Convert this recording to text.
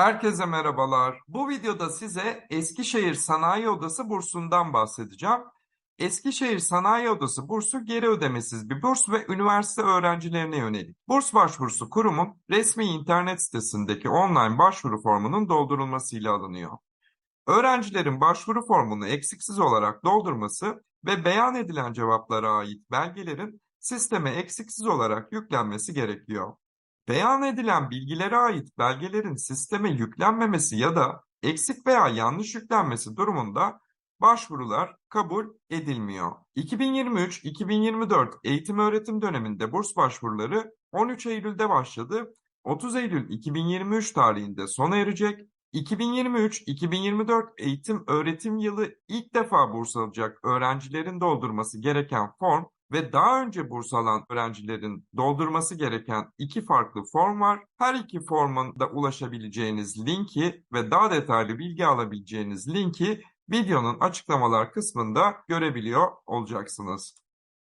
Herkese merhabalar. Bu videoda size Eskişehir Sanayi Odası bursundan bahsedeceğim. Eskişehir Sanayi Odası bursu geri ödemesiz bir burs ve üniversite öğrencilerine yönelik. Burs başvurusu kurumun resmi internet sitesindeki online başvuru formunun doldurulmasıyla alınıyor. Öğrencilerin başvuru formunu eksiksiz olarak doldurması ve beyan edilen cevaplara ait belgelerin sisteme eksiksiz olarak yüklenmesi gerekiyor. Beyan edilen bilgilere ait belgelerin sisteme yüklenmemesi ya da eksik veya yanlış yüklenmesi durumunda başvurular kabul edilmiyor. 2023-2024 eğitim öğretim döneminde burs başvuruları 13 Eylül'de başladı. 30 Eylül 2023 tarihinde sona erecek. 2023-2024 eğitim öğretim yılı ilk defa burs alacak öğrencilerin doldurması gereken form ve daha önce burs alan öğrencilerin doldurması gereken iki farklı form var. Her iki formun da ulaşabileceğiniz linki ve daha detaylı bilgi alabileceğiniz linki videonun açıklamalar kısmında görebiliyor olacaksınız.